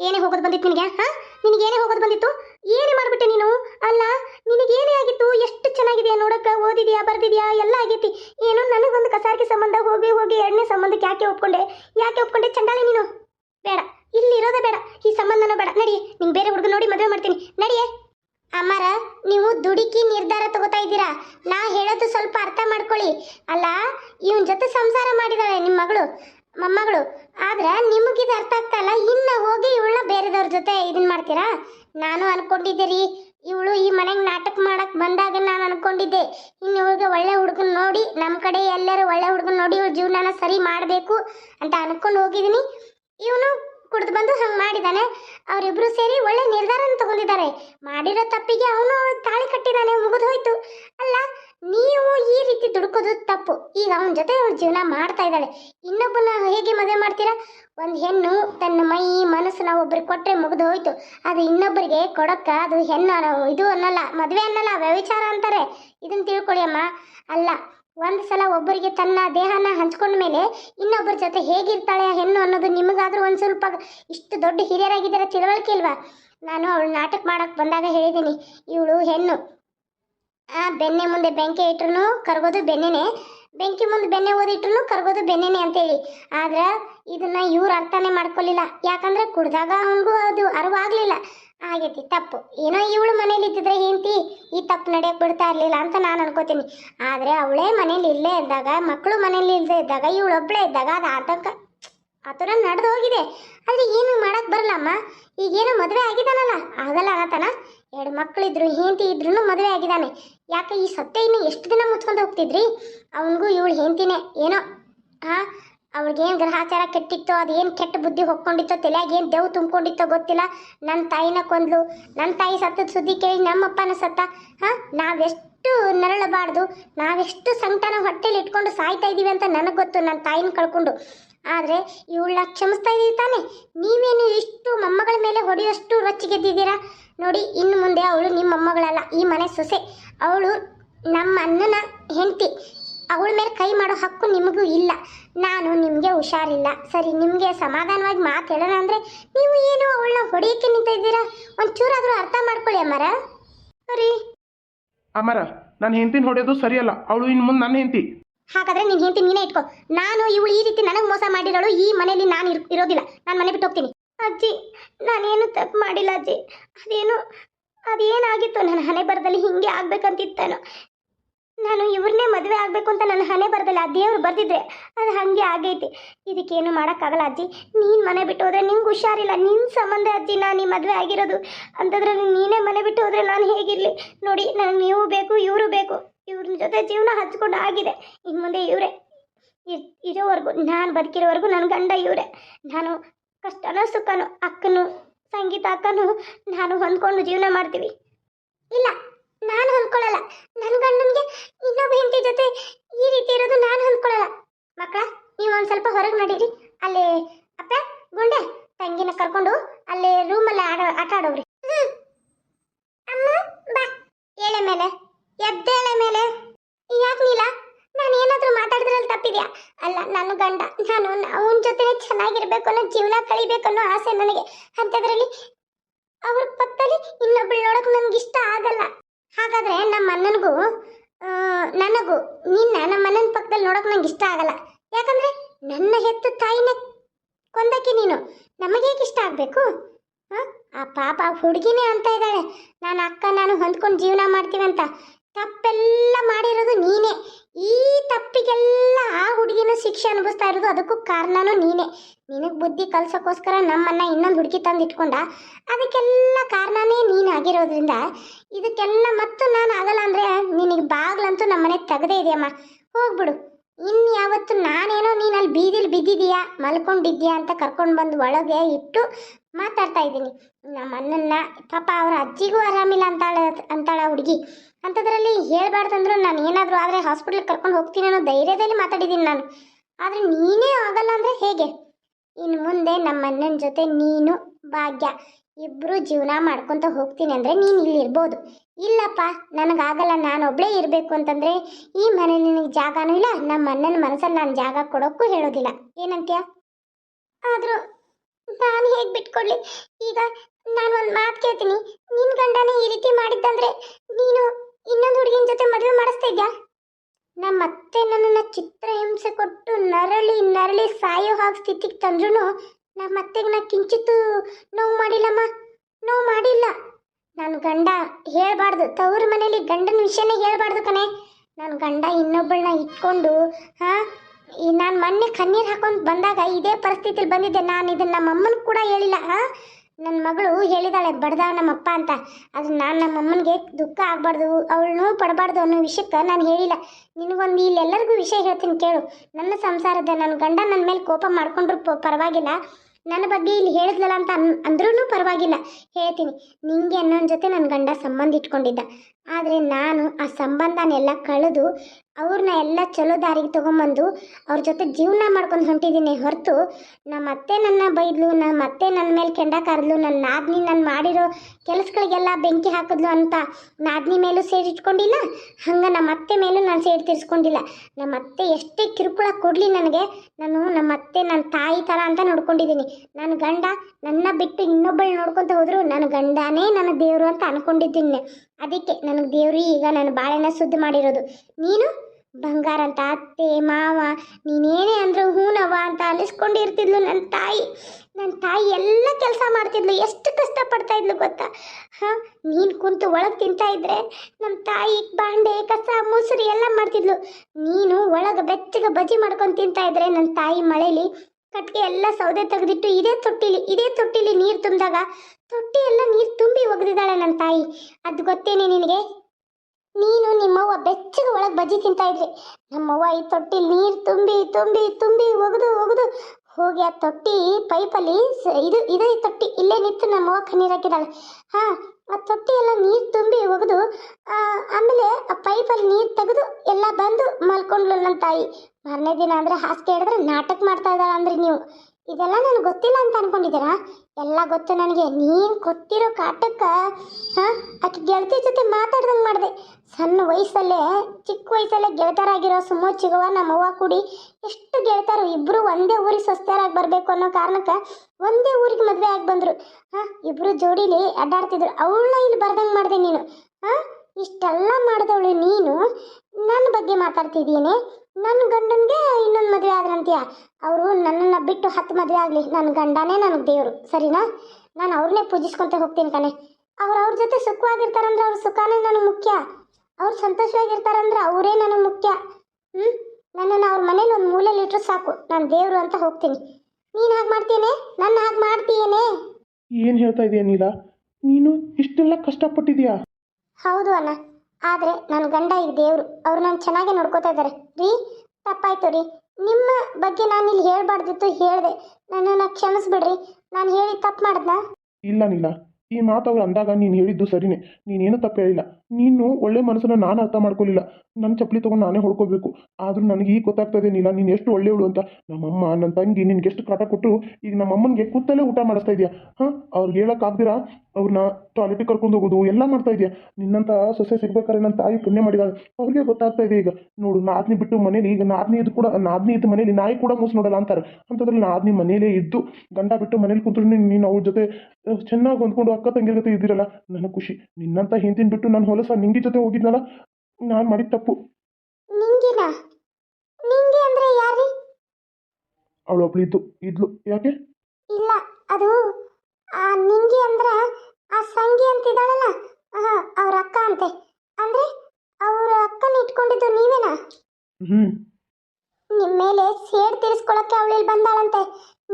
ಏನೇ ಹೋಗೋದು ಬಂದಿತ್ತು ನಿನಗೆ, ಹಾ? ನಿನಗೆ ಏನೇ ಹೋಗೋದು ಬಂದಿತ್ತು? ಏನೇ ಮಾಡ್ಬಿಟ್ಟೆ ನೀನು? ಅಲ್ಲ ಏನೇ ಆಗಿತ್ತು? ಎಷ್ಟು ಚೆನ್ನಾಗಿದೆ ನೋಡಕ್ಕ? ಓದಿದ್ಯಾ, ಬರ್ದಿದ್ಯಾ? ಎಲ್ಲ ಆಗೈತಿ. ಏನು, ನನಗೊಂದು ಕಸಾರಿಗೆ ಸಂಬಂಧ ಹೋಗಿ ಹೋಗಿ ಎರಡನೇ ಸಂಬಂಧಕ್ಕೆ ಯಾಕೆ ಒಪ್ಕೊಂಡೆ? ಯಾಕೆ ಒಪ್ಕೊಂಡೆ? ಚಂಡಾಳೆ ನೀನು. ಬೇಡ, ಇಲ್ಲಿ ಇರೋದೇ ಬೇಡ. ಈ ಸಂಬಂಧನ ಬೇಡ. ನಡಿ, ನಿಂಗೆ ಬೇರೆ ಹುಡುಗ ನೋಡಿ ಮದುವೆ ಮಾಡ್ತೀನಿ. ನಡಿಯೇ ಅಮ್ಮಾರ, ನೀವು ದುಡುಕಿ ನಿರ್ಧಾರ ತಗೋತಾ ಇದ್ದೀರಾ? ನಾ ಹೇಳೋದು ಸ್ವಲ್ಪ ಅರ್ಥ ಮಾಡ್ಕೊಳ್ಳಿ. ಅಲ್ಲ, ಇವನ್ ಜೊತೆ ಸಂಸಾರ ಮಾಡಿದಾಳೆ ನಿಮ್ಮ ಮಗಳು. ಮೊಮ್ಮಗಳು, ಆದ್ರೆ ನಿಮಗಿದು ಅರ್ಥ ಆಗ್ತಲ್ಲ ಇನ್ನ ಹೋಗಿ ಇವಳನ್ನ ಬೇರೆದವ್ರ ಜೊತೆ ಇದನ್ ಮಾಡ್ತೀರಾ? ನಾನು ಅನ್ಕೊಂಡಿದ್ದೆ ರೀ ಇವಳು ಈ ಮನೆಗೆ ನಾಟಕ ಮಾಡಕ್ ಬಂದಾಗ ನಾನು ಅನ್ಕೊಂಡಿದ್ದೆ. ಇನ್ನು ಇವಳಿಗೆ ಒಳ್ಳೆ ಹುಡುಗನ್ ನೋಡಿ ನಮ್ಮ ಕಡೆ ಎಲ್ಲರೂ ಒಳ್ಳೆ ಹುಡುಗನ್ ನೋಡಿ ಇವಳ ಜೀವನನ ಸರಿ ಮಾಡಬೇಕು ಅಂತ ಅನ್ಕೊಂಡು ಹೋಗಿದ್ದೀನಿ ಇವನು ಕುಡ್ದು ಬಂದು ಹಂಗ್ ಮಾಡಿದಾನೆ. ಅವರಿಬ್ರು ಸೇರಿ ಒಳ್ಳೆ ನಿರ್ಧಾರನ ತಗೊಂಡಿದ್ದಾರೆ. ಮಾಡಿರೋ ತಪ್ಪಿಗೆ ಅವನು ತಾಳಿ ಕಟ್ಟಿದಾನೆ, ಮುಗಿದು ಹೋಯ್ತು. ಅಲ್ಲ ನೀವು ಈ ರೀತಿ ದುಡ್ಕೋದು ತಪ್ಪು. ಈಗ ಅವನ ಜೊತೆ ಅವ್ರ ಜೀವನ ಮಾಡ್ತಾ ಇದ್ದಾಳೆ. ಇನ್ನೊಬ್ಬನ ಹೇಗೆ ಮದುವೆ ಮಾಡ್ತೀರಾ? ಒಂದು ಹೆಣ್ಣು, ತನ್ನ ಮೈ ಮನಸ್ಸನ್ನ ಒಬ್ರಿಗೆ ಕೊಟ್ಟರೆ ಮುಗಿದು ಹೋಯ್ತು. ಅದು ಇನ್ನೊಬ್ಬರಿಗೆ ಕೊಡಕ್ಕ ಅದು ಹೆಣ್ಣು ಇದು ಅನ್ನಲ್ಲ, ಮದುವೆ ಅನ್ನಲ್ಲ, ವ್ಯವಿಚಾರ ಅಂತಾರೆ. ಇದನ್ನ ತಿಳ್ಕೊಳ್ಳಿ ಅಮ್ಮ. ಅಲ್ಲ, ಒಂದು ಸಲ ಒಬ್ಬರಿಗೆ ತನ್ನ ದೇಹನ ಹಂಚ್ಕೊಂಡ ಮೇಲೆ ಇನ್ನೊಬ್ಬರ ಜೊತೆ ಹೇಗಿರ್ತಾಳೆ ಹೆಣ್ಣು ಅನ್ನೋದು ನಿಮಗಾದ್ರೂ ಒಂದು ಸ್ವಲ್ಪ ಇಷ್ಟು ದೊಡ್ಡ ಹಿರಿಯರಾಗಿದ್ದಾರೆ ತಿಳುವಳಿಕೆ ಇಲ್ವಾ? ನಾನು ಅವಳು ನಾಟಕ ಮಾಡೋಕೆ ಬಂದಾಗ ಹೇಳಿದ್ದೀನಿ. ಇವಳು ಹೆಣ್ಣು. ಆ ಬೆನ್ನೆ ಮುಂದೆ ಬೆಂಕಿ ಇಟ್ರು ಕರ್ಗೋದು ಬೆನ್ನೆನೆ ಬೆಂಕಿ ಮುಂದೆ ಬೆನ್ನೆ ಓದಿಟ್ರು ಕರ್ಗೋದು ಬೆನ್ನೆನೆ ಅಂತೇಳಿ. ಆದ್ರೆ ಇದನ್ನ ಇವ್ರು ಅರ್ಥನೇ ಮಾಡ್ಕೊಳ್ಳಿಲ್ಲ ಯಾಕಂದ್ರೆ ಕುಡ್ದಾಗ ಅವನಿಗೂ ಅದು ಅರಿವಾಗ್ಲಿಲ್ಲ. ಆಗೈತಿ, ತಪ್ಪು. ಏನೋ ಇವಳು ಮನೇಲಿ ಇದ್ದಿದ್ರೆ ಹೆಂಡತಿ, ಈ ತಪ್ಪು ನಡೆಯಕ್ಕೆ ಬಿಡ್ತಾ ಇರ್ಲಿಲ್ಲ ಅಂತ ನಾನು ಅನ್ಕೋತೀನಿ. ಆದ್ರೆ ಅವಳೇ ಮನೇಲಿ ಇಲ್ಲೇ ಇದ್ದಾಗ ಮಕ್ಕಳು ಮನೇಲಿ ಇಲ್ಲದೆ ಇದ್ದಾಗ ಇವಳೊಬ್ಳೇ ಇದ್ದಾಗ ಅದು ಆತಂಕ, ಆ ಥರ ನಡೆದು ಹೋಗಿದೆ ಆದರೆ ಏನು ಮಾಡಕ್ ಬರಲ್ಲಮ್ಮ ಈಗೇನೋ ಮದುವೆ ಆಗಿದಾನಲ್ಲ, ಆಗಲ್ಲ ಅನ್ನತಾನ ಎರಡು ಮಕ್ಕಳಿದ್ರು ಹೆಂಡತಿ ಇದ್ರೂ ಮದುವೆ ಆಗಿದ್ದಾನೆ. ಯಾಕೆ ಈ ಸತ್ಯ ಇನ್ನು ಎಷ್ಟು ದಿನ ಮುಚ್ಕೊಂಡು ಹೋಗ್ತಿದ್ರಿ? ಅವನಿಗೂ ಇವಳು ಹೆಂಡತಿನೇ, ಏನೋ ಹಾ ಅವ್ರಿಗೇನು ಗ್ರಹಾಚಾರ ಕೆಟ್ಟಿತ್ತೋ, ಅದೇನು ಕೆಟ್ಟ ಬುದ್ಧಿ ಹೊಕ್ಕೊಂಡಿತ್ತೋ, ತಲೆಯಾಗ ಏನು ದೇವ್ ತುಂಬ್ಕೊಂಡಿತ್ತೋ ಗೊತ್ತಿಲ್ಲ. ನನ್ನ ತಾಯಿನ ಕೊಂದ್ಲು. ನನ್ನ ತಾಯಿ ಸತ್ತದ ಸುದ್ದಿ ಕೇಳಿ ನಮ್ಮಪ್ಪನ ಸತ್ತ, ಹಾ, ನಾವೆಷ್ಟು ನರಳಬಾರ್ದು, ನಾವೆಷ್ಟು ಸಂಕಟನ ಹೊಟ್ಟೆಲಿ ಇಟ್ಕೊಂಡು ಸಾಯ್ತಾ ಇದೀವಿ ಅಂತ ನನಗೆ ಗೊತ್ತು ನನ್ನ ತಾಯಿನ ಕಳ್ಕೊಂಡು. ಆದರೆ ಇವಳ ಕ್ಷಮಿಸ್ತಾ ಇದ್ದೀವಿ ತಾನೆ. ನೀವೇನು ಇಷ್ಟು ಮೊಮ್ಮಗಳ ಮೇಲೆ ಹೊಡೆಯೋಷ್ಟು ರೊಚ್ಚಿಗೆದ್ದಿದ್ದೀರಾ ನೋಡಿ, ಇನ್ನು ಮುಂದೆ ಅವಳು ನಿಮ್ಮ ಮೊಮ್ಮಗಳಲ್ಲ, ಈ ಮನೆ ಸೊಸೆ. ಅವಳು ನಮ್ಮ ಅಣ್ಣನ ಹೆಂಡತಿ. ಅವಳ ಮೇಲೆ ಕೈ ಮಾಡೋ ಹಕ್ಕು ನಿಮಗೂ ಇಲ್ಲ. ನಾನು ನಿಮಗೆ ಹುಷಾರಿಲ್ಲ. ಸರಿ, ನಿಮಗೆ ಸಮಾಧಾನವಾಗಿ ಮಾತು ಹೇಳೋಣ ಅಂದರೆ ನೀವು ಏನು ಅವಳನ್ನ ಹೊಡೆಯೋಕ್ಕೆ ನಿಂತ ಇದ್ದೀರಾ? ಒಂಚೂರಾದರೂ ಅರ್ಥ ಮಾಡ್ಕೊಳ್ಳಿ ಅಮ್ಮರ. ಸರಿ. ಅಮರ ನನ್ನ ಹೆಂಡತಿನ ಹೊಡೆಯೋದು ಸರಿಯಲ್ಲ. ಅವಳು ಇನ್ನು ಮುಂದೆ ನನ್ನ ಹೆಂಡತಿ. ಹಾಗಾದ್ರೆ ನೀನು ಹೆಂಡತಿ ನೀನೇ ಇಟ್ಕೋ. ನಾನು ಇವಳು ಈ ರೀತಿ ನನಗೆ ಮೋಸ ಮಾಡಿರೋಳು ಈ ಮನೇಲಿ ನಾನು ಇರೋದಿಲ್ಲ. ನಾನು ಮನೆ ಬಿಟ್ಟು ಹೋಗ್ತೀನಿ. ಅಜ್ಜಿ, ನಾನೇನು ತಪ್ಪು ಮಾಡಿಲ್ಲ ಅಜ್ಜಿ. ಅದೇನು, ಅದೇನಾಗಿತ್ತು ನನ್ನ ಹಣೆ ಬರದಲ್ಲಿ ಹಿಂಗೆ ಆಗ್ಬೇಕಂತಿತ್ತೇನೋ. ನಾನು ಇವ್ರನ್ನೇ ಮದುವೆ ಆಗಬೇಕು ಅಂತ ನನ್ನ ಹಣೆ ಬರದಲ್ಲ ಆ ದೇವ್ರು ಬರ್ದಿದ್ರೆ ಅದು ಹಾಗೆ ಆಗೈತಿ. ಇದಕ್ಕೇನು ಮಾಡೋಕ್ಕಾಗಲ್ಲ ಅಜ್ಜಿ. ನೀನು ಮನೆ ಬಿಟ್ಟು ಹೋದ್ರೆ ನಿಂಗೆ ಹುಷಾರಿಲ್ಲ. ನಿನ್ನ ಸಂಬಂಧ ಅಜ್ಜಿ, ನಾನು ಈ ಮದುವೆ ಆಗಿರೋದು. ಅಂತದ್ರಲ್ಲಿ ನೀನೇ ಮನೆ ಬಿಟ್ಟು ಹೋದ್ರೆ ನಾನು ಹೇಗಿರಲಿ? ನೋಡಿ ನನಗೆ ನೀವು ಬೇಕು, ಇವರು ಬೇಕು. ಇವ್ರ ಜೊತೆ ಜೀವನ ಹಚ್ಕೊಂಡು ಆಗಿದೆ. ಇನ್ನು ಮುಂದೆ ಇವರೇ ಇರೋವರೆಗೂ, ನಾನು ಬದುಕಿರೋವರೆಗೂ ನನ್ನ ಗಂಡ ಇವರೇ. ನಾನು ಕಷ್ಟನೋ ಸುಖನೋ, ಅಕ್ಕನು, ಸಂಗೀತ ಅಕ್ಕನು ನಾನು ಹೊಂದ್ಕೊಂಡು ಜೀವನ ಮಾಡ್ತೀವಿ. ಇಲ್ಲ, ನಾನು ಹೊಂದ್ಕೊಳ್ಳಲ್ಲ. ನನ್ನ ಗಂಡನಿಗೆ ಇನ್ನೊಬ್ಬ ಹೆಂಡತಿ ಜೊತೆ ಈ ರೀತಿ ಇರೋದು ನಾನು ಹೊಂದ್ಕೊಳ್ಳಲ್ಲ. ಮಕ್ಕಳ ನೀವು ಒಂದು ಸ್ವಲ್ಪ ಹೊರಗೆ ನಡೀರಿ. ಅಲ್ಲಿ, ಅಪ್ಪ, ಗುಂಡೆ, ತಂಗಿನ ಕರ್ಕೊಂಡು ಅಲ್ಲಿ ರೂಮಲ್ಲಿ ಆಟ ಆಡೋವ್ರಿ. ಅಮ್ಮ, ಬಾ. ಏಳೆ ಮೇಲೆ. ಎದ್ದೇಳೆ ಮೇಲೆ. ಯಾಕೆ ನೀಲ? ನಾನು ಏನಾದರೂ ಮಾತಾಡಿದ್ರಲ್ಲಿ ತಪ್ಪಿದ್ಯಾ? ಅಲ್ಲ ನಾನು ಗಂಡ, ನಾನು ಅವನ ಜೊತೆ ಚೆನ್ನಾಗಿರ್ಬೇಕು ಅನ್ನೋ ಜೀವನ ಕಳಿಬೇಕು ಅನ್ನೋ ಆಸೆ ನನಗೆ. ಅಂಥದ್ರಲ್ಲಿ ಅವ್ರ ಪಕ್ಕದಲ್ಲಿ ಇನ್ನೊಬ್ಳು ನೋಡೋಕೆ ನನಗೆ ಇಷ್ಟ ಆಗಲ್ಲ. ಹಾಗಾದ್ರೆ ನಮ್ಮ ಅಣ್ಣನಿಗೂ ನನಗೂ, ನಿನ್ನ ನಮ್ಮ ಅಣ್ಣನ ಪಕ್ಕದಲ್ಲಿ ನೋಡಕ್ ನಂಗೆ ಇಷ್ಟ ಆಗಲ್ಲ. ಯಾಕಂದ್ರೆ ನನ್ನ ಹೆತ್ತು ತಾಯಿನ ಕೊಂದಕ್ಕೆ ನೀನು. ನಮಗೆ ಇಷ್ಟ ಆಗಬೇಕು? ಆ ಪಾಪ ಹುಡುಗಿನೇ ಅಂತ ಇದ್ದಾಳೆ. ನಾನು ಅಕ್ಕ, ನಾನು ಹೊಂದ್ಕೊಂಡು ಜೀವನ ಮಾಡ್ತೀವಿ ಅಂತ ತಪ್ಪೆಲ್ಲ ಮಾಡಿರೋದು ನೀನೇ. ಈ ತಪ್ಪಿಗೆಲ್ಲ ಆ ಹುಡುಗಿನ ಶಿಕ್ಷೆ ಅನುಭವಿಸ್ತಾ ಇರೋದು ಅದಕ್ಕೂ ಕಾರಣನೂ ನೀನೇ. ನಿನಗೆ ಬುದ್ಧಿ ಕಲ್ಸೋಕ್ಕೋಸ್ಕರ ನಮ್ಮನ್ನ ಇನ್ನೊಂದು ಹುಡುಗಿ ತಂದು ಇಟ್ಕೊಂಡ ಅದಕ್ಕೆಲ್ಲ ಕಾರಣನೇ ನೀನು ಆಗಿರೋದ್ರಿಂದ ಇದಕ್ಕೆಲ್ಲ ಮತ್ತು ನಾನು ಆಗಲ್ಲ ಅಂದರೆ ನಿನಗೆ ಬಾಗ್ಲಂತೂ ನಮ್ಮನೆ ತೆಗದೇ ಇದೆಯಮ್ಮ. ಹೋಗ್ಬಿಡು. ಇನ್ನು ಯಾವತ್ತು ನಾನೇನೋ ನೀನು ಅಲ್ಲಿ ಬೀದಿಲಿ ಬಿದ್ದಿದೀಯಾ, ಮಲ್ಕೊಂಡಿದ್ಯಾ ಅಂತ ಕರ್ಕೊಂಡು ಬಂದು ಒಳಗೆ ಇಟ್ಟು ಮಾತಾಡ್ತಾ ಇದ್ದೀನಿ. ನಮ್ಮ ಅಣ್ಣನ್ನ, ಪಾಪ ಅವ್ರ ಅಜ್ಜಿಗೂ ಆರಾಮಿಲ್ಲ ಅಂತಾಳೆ ಅಂತಾಳೆ ಹುಡುಗಿ. ಅಂಥದ್ರಲ್ಲಿ ಹೇಳ್ಬಾರ್ದಂದ್ರು ನಾನು ಏನಾದರೂ ಆದರೆ ಹಾಸ್ಪಿಟ್ಲಿಗೆ ಕರ್ಕೊಂಡು ಹೋಗ್ತೀನಿ ಅನ್ನೋ ಧೈರ್ಯದಲ್ಲಿ ಮಾತಾಡಿದ್ದೀನಿ ನಾನು. ಆದರೆ ನೀನೇ ಆಗಲ್ಲ ಅಂದರೆ ಹೇಗೆ? ಇನ್ನು ಮುಂದೆ ನಮ್ಮ ಅಣ್ಣನ ಜೊತೆ ನೀನು, ಭಾಗ್ಯ ಇಬ್ಬರು ಜೀವನ ಮಾಡ್ಕೊತ ಹೋಗ್ತೀನಿ ಅಂದರೆ ನೀನು ಇಲ್ಲಿ ಇರ್ಬೋದು. ಇಲ್ಲಪ್ಪ, ನನಗಾಗಲ್ಲ, ನಾನು ಒಬ್ಬಳೇ ಇರಬೇಕು ಅಂತಂದರೆ ಈ ಮನೇಲಿ ನಿನಗೆ ಜಾಗನೂ ಇಲ್ಲ, ನಮ್ಮ ಅಣ್ಣನ ಮನಸ್ಸಲ್ಲಿ ನಾನು ಜಾಗ ಕೊಡೋಕ್ಕೂ ಹೇಳೋದಿಲ್ಲ. ಏನಂತೀಯ? ಆದರೂ ನಾನು ಹೇಗೆ ಬಿಟ್ಕೊಡ್ಲಿ? ಈಗ ನಾನು ಒಂದು ಮಾತು ಕೇಳ್ತೀನಿ. ನಿನ್ನ ಗಂಡನೇ ಈ ರೀತಿ ಮಾಡಿದ್ದಂದ್ರೆ ನೀನು ಇನ್ನೊಂದು ಹುಡುಗಿನ ಜೊತೆ ಮದುವೆ ಮಾಡಿಸ್ತಾ ಇದ್ಯಾ? ನಮ್ಮ ಅತ್ತೆ ನನ್ನನ್ನು ಚಿತ್ರ ಹಿಂಸೆ ಕೊಟ್ಟು ನರಳಿ ನರಳಿ ಸಾಯೋ ಹಾಗೆ ಸ್ಥಿತಿಗೆ ತಂದ್ರೂ ನಮ್ಮ ಅತ್ತೆಗೆ ನಾ ಕಿಂಚಿತ್ತು ನೋವು ಮಾಡಿಲ್ಲಮ್ಮ. ನೋವು ಮಾಡಿಲ್ಲ. ನಾನು ಗಂಡ ಹೇಳ್ಬಾರ್ದು. ತವ್ರ ಮನೇಲಿ ಗಂಡನ ವಿಷಯನೇ ಹೇಳ್ಬಾರ್ದು ಕಣೆ. ನನ್ನ ಗಂಡ ಇನ್ನೊಬ್ಬಳನ್ನ ಇಟ್ಕೊಂಡು, ಹಾಂ ನಾನು ಮೊನ್ನೆ ಕಣ್ಣೀರು ಹಾಕೊಂಡು ಬಂದಾಗ ಇದೇ ಪರಿಸ್ಥಿತಿಲಿ ಬಂದಿದ್ದೆ. ನಾನು ಇದನ್ನ ನಮ್ಮ ಅಮ್ಮನ ಕೂಡ ಹೇಳಿಲ್ಲ. ನನ್ನ ಮಗಳು ಹೇಳಿದಾಳೆ ಬಡ್ದ ನಮ್ಮಪ್ಪ ಅಂತ. ಅದು ನಾನು ನಮ್ಮ ಅಮ್ಮನಿಗೆ ದುಃಖ ಆಗಬಾರ್ದು, ಅವಳು ಪಡಬಾರ್ದು ಅನ್ನೋ ವಿಷಯಕ್ಕೆ ನಾನು ಹೇಳಿಲ್ಲ. ನಿನಗೊಂದು ಇಲ್ಲೆಲ್ಲರಿಗೂ ವಿಷಯ ಹೇಳ್ತೀನಿ ಕೇಳು. ನನ್ನ ಸಂಸಾರದ ನನ್ನ ಗಂಡ ನನ್ನ ಮೇಲೆ ಕೋಪ ಮಾಡ್ಕೊಂಡ್ರು ಪರವಾಗಿಲ್ಲ. ನನ್ನ ಬಗ್ಗೆ ಇಲ್ಲಿ ಹೇಳಿದ್ಲಲ್ಲ ಅಂತ ಅನ್ ಅಂದ್ರೂ ಪರವಾಗಿಲ್ಲ. ಹೇಳ್ತೀನಿ. ನಿಂಗೆ ಅನ್ನೋನ್ ಜೊತೆ ನನ್ನ ಗಂಡ ಸಂಬಂಧ ಇಟ್ಕೊಂಡಿದ್ದ. ಆದರೆ ನಾನು ಆ ಸಂಬಂಧನೆಲ್ಲ ಕಳೆದು ಅವ್ರನ್ನ ಎಲ್ಲ ಚಲೋ ದಾರಿಗೆ ತೊಗೊಂಬಂದು ಅವ್ರ ಜೊತೆ ಜೀವನ ಮಾಡ್ಕೊಂಡು ಹೊಂಟಿದ್ದೀನಿ ಹೊರತು ನಮ್ಮ ಅತ್ತೆ ನನ್ನ ಬೈದ್ಲು ನಮ್ಮ ಅತ್ತೆ ನನ್ನ ಮೇಲೆ ಕೆಂಡ ಕರೆದ್ಲು ನನ್ನ ನಾದ್ನಿ ನಾನು ಮಾಡಿರೋ ಕೆಲಸಗಳಿಗೆಲ್ಲ ಬೆಂಕಿ ಹಾಕಿದ್ಲು ಅಂತ ನಾದ್ನಿ ಮೇಲೂ ಸೇರಿಟ್ಕೊಂಡಿಲ್ಲ, ಹಂಗೆ ನಮ್ಮ ಅತ್ತೆ ಮೇಲೂ ನಾನು ಸೇರಿ ತೀರಿಸ್ಕೊಂಡಿಲ್ಲ ನಮ್ಮ ಅತ್ತೆ ಎಷ್ಟೇ ಕಿರುಕುಳ ಕೊಡಲಿ ನನಗೆ, ನಾನು ನಮ್ಮ ಅತ್ತೆ ನನ್ನ ತಾಯಿ ಥರ ಅಂತ ನೋಡ್ಕೊಂಡಿದ್ದೀನಿ ನನ್ನ ಗಂಡ ನನ್ನ ಬಿಟ್ಟು ಇನ್ನೊಬ್ಬಳು ನೋಡ್ಕೊತ ಹೋದ್ರು ನನ್ನ ಗಂಡನೇ ನನ್ನ ದೇವರು ಅಂತ ಅನ್ಕೊಂಡಿದ್ದೀನಿ. ಅದಕ್ಕೆ ನನಗೆ ದೇವರು, ಈಗ ನನ್ನ ಬಾಳೆನ ಸುದ್ದಿ ಮಾಡಿರೋದು. ನೀನು? ಬಂಗಾರ ಅಂತ, ಅತ್ತೆ, ಮಾವ, ನೀನೇನೇ ಅಂದ್ರು ಹೂನವ ಅಂತ ಅಲಿಸ್ಕೊಂಡಿರ್ತಿದ್ಲು ನನ್ನ ತಾಯಿ. ನನ್ನ ತಾಯಿ ಎಲ್ಲ ಕೆಲಸ ಮಾಡ್ತಿದ್ಲು, ಎಷ್ಟು ಕಷ್ಟಪಡ್ತಾ ಇದ್ಲು ಗೊತ್ತಾ? ಹಾಂ, ನೀನು ಕುಂತು ಒಳಗೆ ತಿಂತಾ ಇದ್ರೆ ನಮ್ಮ ತಾಯಿ ಬಾಂಡೆ, ಕಸ, ಮುಸುರಿ ಎಲ್ಲ ಮಾಡ್ತಿದ್ಲು. ನೀನು ಒಳಗೆ ಬೆಚ್ಚಗೆ ಬಜ್ಜಿ ಮಾಡ್ಕೊಂಡು ತಿಂತಾ ಇದ್ರೆ ನನ್ನ ತಾಯಿ ಮಳೇಲಿ ಕಟ್ಗೆ ಎಲ್ಲ ಸೌದೆ ತೆಗೆದಿಟ್ಟು ಇದೇ ತೊಟ್ಟಿಲಿ ಇದೇ ತೊಟ್ಟಿಲಿ ನೀರು ತುಂಬಿದಾಗ ತೊಟ್ಟಿ ಎಲ್ಲ ನೀರು ತುಂಬಿ ಒಗೆದಿದ್ದಾಳೆ ನನ್ನ ತಾಯಿ. ಅದು ಗೊತ್ತೇನೆ ನಿನಗೆ? ನೀನು ನಿಮ್ಮವ್ವ ಬೆಚ್ಚಗೆ ಒಳಗೆ ಬಜ್ಜಿ ತಿಂತಾ ಇದ್ರಿ. ನಮ್ಮವ್ವ ಈ ತೊಟ್ಟಿ ನೀರು ತುಂಬಿ ತುಂಬಿ ತುಂಬಿ ಒಗದು ಒಗದು ಹೋಗಿ ಆ ತೊಟ್ಟಿ ಪೈಪಲ್ಲಿ ಇದು ಇದು ತೊಟ್ಟಿ. ಇಲ್ಲೇ ನಿಂತು ನಮ್ಮವ್ವ ಕಣ್ಣೀರು ಹಾಕಿದಾಳೆ. ಹಾಂ, ಆ ತೊಟ್ಟಿ ಎಲ್ಲ ನೀರು ತುಂಬಿ ಒಗೆದು ಆಮೇಲೆ ಆ ಪೈಪಲ್ಲಿ ನೀರು ತೆಗೆದು ಎಲ್ಲ ಬಂದು ಮಲ್ಕೊಂಡ್ಲು ನನ್ನ ತಾಯಿ. ಮಾರನೇ ದಿನ ಅಂದರೆ ಹಾಸಿಗೆ ಹಿಡಿದ್ರೆ ನಾಟಕ ಮಾಡ್ತಾ ಇದ್ದಾಳೆ ಅಂದ್ರೆ ನೀವು. ಇದೆಲ್ಲ ನನಗೆ ಗೊತ್ತಿಲ್ಲ ಅಂತ ಅನ್ಕೊಂಡಿದ್ದೀರಾ? ಎಲ್ಲ ಗೊತ್ತು ನನಗೆ. ನೀನು ಕೊಟ್ಟಿರೋ ಕಾಟಕ್ಕೆ, ಹಾಂ, ಆಕೆ ಗೆಳತಿ ಜೊತೆ ಮಾತಾಡ್ದಂಗೆ ಮಾಡಿದೆ. ಸಣ್ಣ ವಯಸ್ಸಲ್ಲೇ, ಚಿಕ್ಕ ವಯಸ್ಸಲ್ಲೇ ಗೆಳತರಾಗಿರೋ ಸುಮೋ, ಚಿಗವ, ನಮ್ಮವ್ವ ಕೂಡಿ ಎಷ್ಟು ಗೆಳತರು ಇಬ್ಬರು ಒಂದೇ ಊರಿಗೆ ಸ್ವಸ್ಥರಾಗಿ ಬರಬೇಕು ಅನ್ನೋ ಕಾರಣಕ್ಕೆ ಒಂದೇ ಊರಿಗೆ ಮದುವೆ ಆಗಿ ಬಂದರು. ಹಾಂ ಇಬ್ಬರು ಜೋಡಿಲಿ ಅಡ್ಡಾಡ್ತಿದ್ರು. ಅವಳನ್ನ ಇಲ್ಲಿ ಬರ್ದಂಗೆ ಮಾಡಿದೆ ನೀನು. ಹಾಂ, ಇಷ್ಟೆಲ್ಲ ಮಾಡಿದವಳು ನೀನು. ನನ್ನ ಬಗ್ಗೆ ಮಾತಾಡ್ತಿದ್ದೀನಿ ನನ್ನ ಗಂಡನಿಗೆ ಇನ್ನೊಂದು ಮದುವೆ ಆದ್ರಂತೀಯ ಅವರು ನನ್ನನ್ನು ಬಿಟ್ಟು ಹತ್ತು ಮದುವೆ ಆಗಲಿ. ನನ್ನ ಗಂಡನೇ ನನಗೆ ದೇವರು. ಸರಿನಾ? ನಾನು ಅವ್ರನ್ನೇ ಪೂಜಿಸ್ಕೊಂತ ಹೋಗ್ತೀನಿ ಕಣೆ. ಅವ್ರು ಅವ್ರ ಜೊತೆ ಸುಖವಾಗಿರ್ತಾರಂದ್ರೆ ಅವ್ರ ಸುಖನೇ ನನಗೆ ಮುಖ್ಯ. ಅವ್ರು ಸಂತೋಷವಾಗಿರ್ತಾರಂದ್ರೆ ಅವರೇ ನನಗೆ ಮುಖ್ಯ. ಹ್ಞೂ ನನ್ನನ್ನು ಅವ್ರ ಮನೇಲಿ ಒಂದು ಮೂಲೆಯಲ್ಲಿ ಇಟ್ಟರು ಸಾಕು. ನಾನು ದೇವರು ಅಂತ ಹೋಗ್ತೀನಿ. ನೀನು ಹಾಗೆ ಮಾಡ್ತೀನೇ ನನ್ನ ಹಾಗೆ ಮಾಡ್ತೀಯೇನೆ? ಏನು ಹೇಳ್ತಾ ಇದೀಯ ನೀಲ? ನೀನು ಇಷ್ಟೆಲ್ಲ ಕಷ್ಟಪಟ್ಟಿದ್ಯಾ? ಹೌದು ಅಣ್ಣ. ಆದರೆ ನನ್ನ ಗಂಡ ಈಗ ದೇವರು. ಅವ್ರು ನಾನು ಚೆನ್ನಾಗಿ ನೋಡ್ಕೋತಾ ಇದ್ದಾರೆ ರೀ, ತಪ್ಪಾಯ್ತು ರೀ. ನಿಮ್ಮ ಬಗ್ಗೆ ನಾನು ಇಲ್ಲಿ ಹೇಳ್ಬಾರ್ದಿತ್ತು ಹೇಳಿದೆ. ನನ್ನನ್ನು ಕ್ಷಮಿಸ್ಬಿಡ್ರಿ. ನಾನು ಹೇಳಿ ತಪ್ಪು ಮಾಡ್ದ ಇಲ್ಲ ನಿಲ್ಲ ಈ ಮಾತು ಅವ್ರು ಅಂದಾಗ ನೀನು ಹೇಳಿದ್ದು ಸರಿನೇ. ನೀನೇನು ತಪ್ಪು ಹೇಳಿಲ್ಲ. ನೀನು ಒಳ್ಳೆ ಮನಸ್ಸನ್ನು ನಾನು ಅರ್ಥ ಮಾಡ್ಕೊಳ್ಳಿಲ್ಲ ನನ್ನ ಚಪ್ಪಲಿ ತೊಗೊಂಡು ನಾನೇ ಹೊಡ್ಕೋಬೇಕು. ಆದರೂ ನನಗೆ ಈಗ ಗೊತ್ತಾಗ್ತದೆ ನೀಲ, ನೀನು ಎಷ್ಟು ಒಳ್ಳೆಯವಳು ಅಂತ. ನಮ್ಮಮ್ಮ ನನ್ನ ತಂಗಿ, ನಿನ್ಗೆ ಎಷ್ಟು ಕಾಟ ಕೊಟ್ಟು ಈಗ ನಮ್ಮ ಅಮ್ಮನಿಗೆ ಕೂತಲ್ಲೇ ಊಟ ಮಾಡಿಸ್ತಾ ಇದೆಯಾ? ಹಾಂ? ಅವ್ರಿಗೆ ಹೇಳೋಕ್ಕಾಗ್ದಿರಾ ಅವ್ರನ್ನ ಟಾಯ್ಲೆಟಿಗೆ ಕರ್ಕೊಂಡು ಹೋಗೋದು, ಎಲ್ಲ ಮಾಡ್ತಾ ಇದೆಯಾ? ನಿನ್ನಂಥ ಸೊಸೆ ಸಿಗ್ಬೇಕಾದ್ರೆ ನನ್ನ ತಾಯಿ ಪುಣ್ಯ ಮಾಡಿದಾಳೆ. ಅವ್ರಿಗೆ ಗೊತ್ತಾಗ್ತಾ ಇದೆ ಈಗ. ನೋಡು, ನಾದ್ನಿ ಬಿಟ್ಟು ಮನೇಲಿ, ಈಗ ನಾದ್ನಿ ಇದು ಕೂಡ, ನಾದ್ನಿ ಇದ್ದು ಮನೇಲಿ ನಾಯಿ ಕೂಡ ಮೂಸ್ ನೋಡಲ್ಲ ಅಂತಾರೆ. ಅಂಥದ್ರಲ್ಲಿ ನಾದ್ನಿ ಮನೇಲೇ ಇದ್ದು, ಗಂಡ ಬಿಟ್ಟು ಮನೇಲಿ ಕೂತ್ರು ನೀನು ಅವ್ರ ಜೊತೆ ಚೆನ್ನಾಗಿ ಹೊಂದ್ಕೊಂಡು ಅಕ್ಕ ತಂಗಿರ ಜೊತೆ ಇದ್ದಿರಲ್ಲ. ನನಗೆ ಖುಷಿ. ನಿನ್ನಂತ ಹಿಂದಿನ ಬಿಟ್ಟು ನಾನು ಹೊಲಸ ನಿಂಗಿ ಜೊತೆ ಹೋಗಿದ್ನಲ್ಲ? ನಾನು ಮಾಡಿದ ತಪ್ಪು. ನಿಂಗಿನ? ನಿಂಗೆ ಅಂದರೆ ಯಾರು ಅವಳು ಒಬ್ಳಿದ್ದು ಇದ್ಲು. ಯಾಕೆ? ಇಲ್ಲ ಅದು ಆ ನಿಂಗೆ ಅಂದ್ರೆ ಆ ಸಂಗಿ ಅಂತಿದ್ದಾಳಲ್ಲ? ಅವ್ರ ಅಕ್ಕ ಅಂತೆ. ಅಂದರೆ ಅವ್ರ ಅಕ್ಕನ ಇಟ್ಕೊಂಡಿದ್ದು ನೀವೇನಾ? ನಿಮ್ಮ ಮೇಲೆ ಸೇಡ್ ತೀರಿಸ್ಕೊಳಕ್ಕೆ ಅವಳು ಇಲ್ಲಿ ಬಂದಾಳಂತೆ.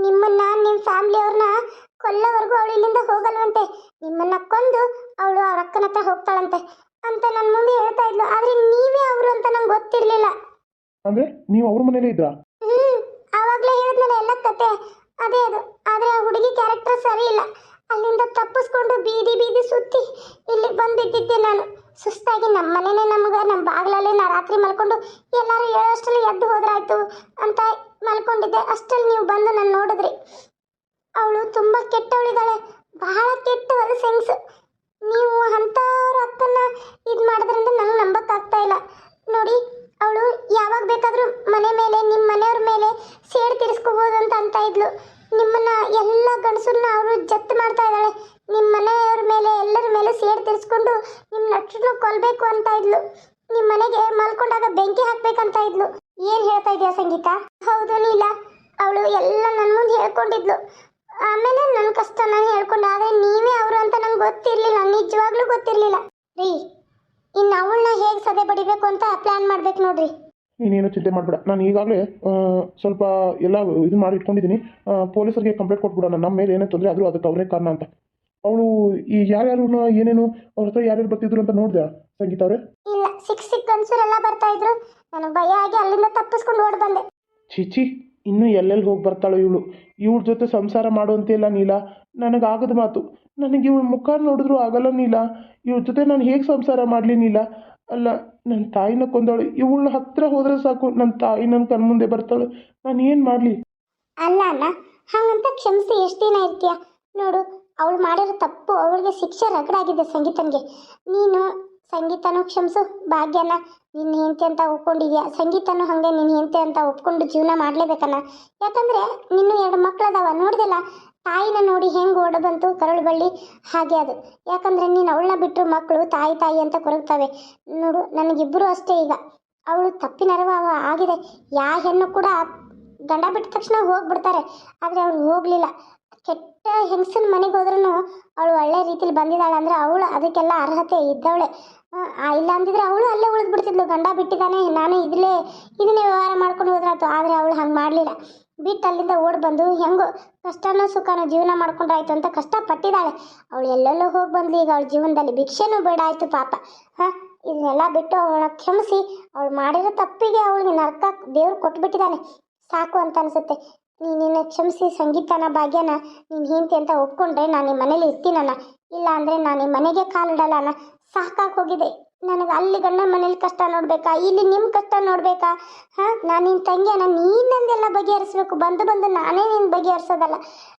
ನಿಮ್ಮನ್ನ ನಿಮ್ಮ ಫ್ಯಾಮಿಲಿ ಅವ್ರನ್ನ ಕೊಲ್ಲೋವರೆಗೂ ಅವಳು ಇಲ್ಲಿಂದ ಹೋಗಲ್ವಂತೆ. ನಿಮ್ಮನ್ನ ಕೊಂದು ಅವಳು ಅವ್ರ ಅಕ್ಕನ ಹತ್ರ ಹೋಗ್ತಾಳಂತೆ. ಅಂತ ನನ್ನ ಮುಂದೆ ಹೇಳ್ತಾ ಇದ್ಲು. ಆದ್ರೆ ನೀವೇ ಅವರು ಅಂತ ನಂಗೆ ಗೊತ್ತಿರಲಿಲ್ಲ. ಅಂದ್ರೆ ನೀವು ಅವ್ರ ಮನೇಲೇ ಇದ್ರಾ? ಹ್ಮ್ ಅವಾಗ್ಲೇ ಹೇಳಿದ್ನಲ್ಲ ಎಲ್ಲ ಕತೆ. ಅದೇ ಅದು. ಆದ್ರೆ ಆ ಹುಡುಗಿ ಕ್ಯಾರೆಕ್ಟರ್ ಸರಿ ಇಲ್ಲ. ಅಲ್ಲಿಂದ ತಪ್ಪಿಸ್ಕೊಂಡು ಬೀದಿ ಬೀದಿ ಸುತ್ತಿ ಇಲ್ಲಿ ಬಂದಿದ್ದಿದ್ದೆ ನಾನು. ಸುಸ್ತಾಗಿ ನಮ್ಮ ಮನೆನೇ ನಮ್ಗೆ ನಮ್ಮ ಬಾಗ್ಲಲ್ಲೇ ನಾ ರಾತ್ರಿ ಮಲ್ಕೊಂಡು ಎಲ್ಲರೂ ಹೇಳೋಷ್ಟರಲ್ಲಿ ಎದ್ದು ಹೋದ್ರಾಯ್ತು ಅಂತ ಮಲ್ಕೊಂಡಿದ್ದೆ. ಅಷ್ಟರಲ್ಲಿ ನೀವು ಬಂದು ನಾನು ನೋಡಿದ್ರಿ. ಅವಳು ತುಂಬ ಕೆಟ್ಟವಳಿದ್ದಾಳೆ. ಬಹಳ ಕೆಟ್ಟ ಹೆಂಗ್ಸು. ನೀವು ಅಂಥವ್ರ ಅಕ್ಕನ್ನ ಇದು ಮಾಡೋದ್ರಿಂದ ನಂಗೆ ನಂಬಕ್ಕಾಗ್ತಾ ಇಲ್ಲ. ನೋಡಿ, ಅವಳು ಯಾವಾಗ ಬೇಕಾದರೂ ಮನೆ ಮೇಲೆ ನಿಮ್ಮ ಮನೆಯವ್ರ ಮೇಲೆ ಸೇಡ್ ತಿರ್ಸ್ಕೋಬೋದು ಅಂತ ಅಂತ ಇದ್ಲು. ನಿಮ್ಮನ್ನ ಎಲ್ಲ ಗಂಡಸರನ್ನ ಅವರು ಜತ್ ಮಾಡ್ತಾ ಇದ್ದಾಳೆ. ನಿಮ್ಮ ಮನೆಯವ್ರ ಮೇಲೆ, ಎಲ್ಲರ ಮೇಲೆ ಸೇಡ್ ತಿರ್ಸ್ಕೊಂಡು ನಿಮ್ಮ ನಟರನ್ನ ಕೊಲ್ಲಬೇಕು ಅಂತ ಇದ್ಲು. ನಿಮ್ಮ ಮನೆಗೆ ಮಲ್ಕೊಂಡಾಗ ಬೆಂಕಿ ಹಾಕ್ಬೇಕಂತ ಇದ್ಲು. ಏನು ಹೇಳ್ತಾ ಇದ್ದೀಯಾ ಸಂಗೀತ? ಹೌದು ನೀಲ ಅವಳು ಎಲ್ಲ ನನ್ನ ಮುಂದೆ ಹೇಳ್ಕೊಂಡಿದ್ಲು. ಆಮೇಲೆ ನನ್ನ ಕಷ್ಟ ನಾನು ಹೇಳ್ಕೊಂಡೆ, ಆದರೆ ನಂಗೆ ಗೊತ್ತಿರ್ಲಿಲ್ಲ ನಿಜವಾಗ್ಲೂ ಗೊತ್ತಿರ್ಲಿಲ್ಲ. ರೀ ಇನ್ನು ಅವಳನ್ನ ಹೇಗೆ ಸದೆ ಬಡಿಬೇಕು ಅಂತ ಪ್ಲಾನ್ ಮಾಡ್ಬೇಕು ನೋಡ್ರಿ. ನೀನೇನು ಚಿಂತೆ ಮಾಡ್ಬೇಡ. ನಾನು ಈಗಾಗಲೇ ಸ್ವಲ್ಪ ಎಲ್ಲ ಇದು ಮಾಡಿ ಇಟ್ಕೊಂಡಿದ್ದೀನಿ ಪೊಲೀಸರಿಗೆ ಕಂಪ್ಲೇಂಟ್ ಕೊಟ್ಬಿಡೋಣ. ನಮ್ಮ ಮೇಲೆ ಏನೇ ತೊಂದರೆ ಆದರೂ ಅದಕ್ಕೆ ಅವರೇ ಕಾರಣ ಅಂತ. ಅವಳು ಈ ಯಾರ್ಯಾರು ಏನೇನು ಅವ್ರ ಹತ್ರ ಯಾರ್ಯಾರು ಬರ್ತಿದ್ರು ಅಂತ ನೋಡಿದೆ ಸಂಗೀತ ಅವರೇ? ಇಲ್ಲ ಸಿಕ್ ಸಿಕ್ ಗಂಡಸರೆಲ್ಲ ಬರ್ತಾ ಇದ್ರು. ನನಗೆ ಭಯ ಆಗಿ ಅಲ್ಲಿಂದ ತಪ್ಪಿಸ್ಕೊಂಡು ಓಡ್ ಬಂದೆ. ಛೀ ಇನ್ನೂ ಎಲ್ಲೆಲ್ಲಿ ಹೋಗಿ ಬರ್ತಾಳೋ ಇವಳು? ಇವಳ ಜೊತೆ ಸಂಸಾರ ಮಾಡುವಂತಿಲ್ಲ ನೀಲ. ನನಗಾಗದ ಮಾತು. ನನಗೆ ಇವಳ ಮುಖ ನೋಡಿದ್ರೂ ಆಗಲ್ಲ ನೀಲ. ಇವ್ರ ಜೊತೆ ನಾನು ಹೇಗೆ ಸಂಸಾರ ಮಾಡಲಿ ನೀಲ? ಅಲ್ಲ ನನ್ನ ತಾಯಿನ ಕೊಂದವಳು. ಇವಳ ಹತ್ರ ಹೋದ್ರೆ ಸಾಕು. ನನ್ನ ತಾಯಿ ನನ್ನ ಕಣ್ಮುಂದೆ ಬರ್ತಾಳೆ. ನಾನು ಏನು ಮಾಡಲಿ? ಅಲ್ಲ ಅಲ್ಲ. ಹಾಗಂತ ಕ್ಷಮಿಸಿ. ಎಷ್ಟು ದಿನ ಇರ್ತೀಯ? ನೋಡು, ಅವಳು ಮಾಡಿರೋ ತಪ್ಪು ಅವಳಿಗೆ ಶಿಕ್ಷೆ ರಗಡಾಗಿದೆ ಸಂಗೀತನ್ಗೆ. ನೀನು ಸಂಗೀತನೂ ಕ್ಷಮಿಸು ಭಾಗ್ಯನ ನಿನ್ನ ಹೆಂಡತಿ ಅಂತ ಒಪ್ಕೊಂಡಿದ್ಯಾ? ಸಂಗೀತನೂ ಹಾಗೆ ನಿನ್ನ ಹೆಂಡತಿ ಅಂತ ಒಪ್ಕೊಂಡು ಜೀವನ ಮಾಡ್ಲೇಬೇಕಲ್ಲ ಯಾಕಂದ್ರೆ ನಿನ್ನೂ ಎರಡು ಮಕ್ಕಳದಾವ ನೋಡ್ದಲ್ಲ? ತಾಯಿನ ನೋಡಿ ಹೆಂಗೆ ಓಡ ಬಂತು ಕರುಳು ಬಳ್ಳಿ ಹಾಗೆ ಅದು. ಯಾಕಂದ್ರೆ ನೀನು ಅವಳನ್ನ ಬಿಟ್ಟರು ಮಕ್ಕಳು ತಾಯಿ ತಾಯಿ ಅಂತ ಕೊರಗ್ತವೆ. ನೋಡು ನನಗಿಬ್ಬರು ಅಷ್ಟೇ ಈಗ. ಅವಳು ತಪ್ಪಿನ ಅರಿವು ಆಗಿದೆ. ಯಾ ಹೆಣ್ಣು ಕೂಡ ಗಂಡ ಬಿಟ್ಟ ತಕ್ಷಣ ಹೋಗ್ಬಿಡ್ತಾರೆ. ಆದರೆ ಅವಳು ಹೋಗಲಿಲ್ಲ. ಕೆಟ್ಟ ಹೆಂಗಸನ ಮನೆಗೆ ಹೋದ್ರೂ ಅವಳು ಒಳ್ಳೆ ರೀತಿಲಿ ಬಂದಿದ್ದಾಳೆ ಅಂದರೆ ಅವಳು ಅದಕ್ಕೆಲ್ಲ ಅರ್ಹತೆ ಇದ್ದವಳೆ. ಇಲ್ಲ ಅಂದಿದ್ರೆ ಅವಳು ಅಲ್ಲೇ ಉಳಿದ್ಬಿಡ್ತಿದ್ಲು. ಗಂಡ ಬಿಟ್ಟಿದ್ದಾನೆ. ನಾನು ಇದ್ಲೇ ಇದನ್ನೇ ವ್ಯವಹಾರ ಮಾಡ್ಕೊಂಡು ಹೋದ್ರಾಯ್ತು. ಆದರೆ ಅವಳು ಹಂಗೆ ಮಾಡಲಿಲ್ಲ. ಬಿಟ್ಟು ಅಲ್ಲಿಂದ ಓಡಿ ಬಂದು ಹೆಂಗೋ ಕಷ್ಟನೋ ಸುಖನೋ ಜೀವನ ಮಾಡ್ಕೊಂಡ್ರಾಯ್ತು ಅಂತ ಕಷ್ಟಪಟ್ಟಿದ್ದಾಳೆ. ಅವಳು ಎಲ್ಲೆಲ್ಲೋ ಹೋಗಿ ಬಂದ್ಲು. ಈಗ ಅವಳ ಜೀವನದಲ್ಲಿ ಭಿಕ್ಷೆನೂ ಬೇಡ ಆಯಿತು ಪಾಪ. ಹಾಂ? ಇದನ್ನೆಲ್ಲ ಬಿಟ್ಟು ಅವಳ ಕ್ಷಮಿಸಿ. ಅವಳು ಮಾಡಿರೋ ತಪ್ಪಿಗೆ ಅವಳಿಗೆ ನರಕ ದೇವ್ರು ಕೊಟ್ಬಿಟ್ಟಿದ್ದಾನೆ. ಸಾಕು ಅಂತ ಅನಿಸುತ್ತೆ. ನೀನಿನ್ನ ಕ್ಷಮಿಸಿ ಸಂಗೀತನ, ಭಾಗ್ಯನ, ನೀನು ಹಿಂತಿ ಅಂತ ಒಪ್ಕೊಂಡ್ರೆ ನಾನು ನಿಮ್ಮ ಮನೇಲಿ ಇರ್ತೀನಣ್ಣ. ಇಲ್ಲ ಅಂದರೆ ನಾನು ನಿಮ್ಮ ಮನೆಗೆ ಕಾಲಿಡಲ್ಲ ಅಣ್ಣ. ಸಾಕಾಗಿ ಹೋಗಿದೆ. ನನಗೆ ಅಲ್ಲಿ ಗಂಡನ ಮನೇಲಿ ಕಷ್ಟ ನೋಡ್ಬೇಕಾ? ಇಲ್ಲಿ ನಿಮ್ಮ ಕಷ್ಟ ನೋಡ್ಬೇಕಾ? ಹಾಂ? ನಾನು ನಿನ್ನ ತಂಗಿಯನ್ನ ನೀನಂದೆಲ್ಲ ಬಗೆಹರಿಸ್ಬೇಕು. ಬಂದು ಬಂದು ನಾನೇ ನೀನು ಬಗೆಹರಿಸೋದಲ್ಲ.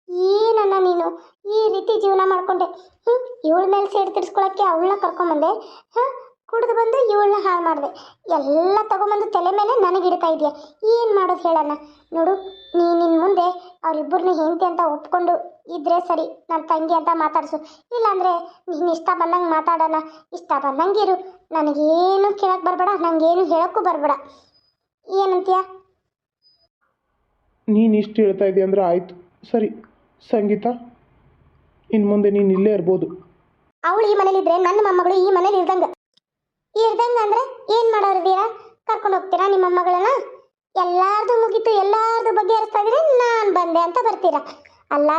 ಏನನ್ನ ನೀನು ಈ ರೀತಿ ಜೀವನ ಮಾಡ್ಕೊಂಡೆ. ಹ್ಞೂ ಇವಳ ಮೇಲೆ ಸೇರಿ ತಿರ್ಸ್ಕೊಳಕ್ಕೆ ಅವಳನ್ನ ಕರ್ಕೊಂಬಂದೆ. ಹಾಂ? ಕುಡಿದು ಬಂದು ಇವಳನ್ನ ಹಾಳು ಮಾಡಿದೆ. ಎಲ್ಲ ತಗೊಂಬಂದು ತಲೆ ಮೇಲೆ ನನಗೆ ಇಡ್ತಾ ಇದೆಯಾ? ಏನು ಮಾಡೋದು ಹೇಳಣ್ಣ? ನೋಡು, ನೀ ನಿನ್ನ ಮುಂದೆ ಅವರಿಬ್ಬರನ್ನ ಹೆಂಡತಿ ಅಂತ ಒಪ್ಕೊಂಡು ಇದ್ರೆ ಸರಿ ನನ್ನ ತಂಗಿ ಅಂತ ಮಾತಾಡಿಸು. ಇಲ್ಲಾಂದರೆ ನೀನು ಇಷ್ಟ ಬಂದಂಗೆ ಮಾತಾಡೋಣ ಇಷ್ಟ ಬಂದಂಗೆ ಇರು ನನಗೇನು ಕೇಳಕ್ಕೆ ಬರಬೇಡ ನನಗೇನು ಹೇಳೋಕ್ಕೂ ಬರಬೇಡ. ಏನಂತೀಯ ನೀನು ಇಷ್ಟು ಹೇಳ್ತಾ ಇದೆಯಾ ಅಂದ್ರೆ ಆಯಿತು. ಸರಿ ಸಂಗೀತ ಇನ್ನು ಮುಂದೆ ನೀನು ಇಲ್ಲೇ ಇರ್ಬೋದು. ಅವಳು ಈ ಮನೇಲಿದ್ರೆ ನನ್ನ ಮೊಮ್ಮಗಳು ಈ ಮನೇಲಿ ಇರ್ದಂಗೆ ಇರ್ದಂಗೆ ಅಂದ್ರೆ ಏನು ಮಾಡೋರಿದ್ದೀರಾ ಕರ್ಕೊಂಡು ಹೋಗ್ತೀರಾ ನಿಮ್ಮ ಮೊಮ್ಮಗಳನ್ನ? ಎಲ್ಲಾರ್ದು ಮುಗೀತು ಎಲ್ಲಾರ್ದು ಬಗೆಹರಿಸ್ತಾ ಇದ್ರೆ ನಾನು ಬಂದೆ ಅಂತ ಬರ್ತೀರಾ? ಅಲ್ಲ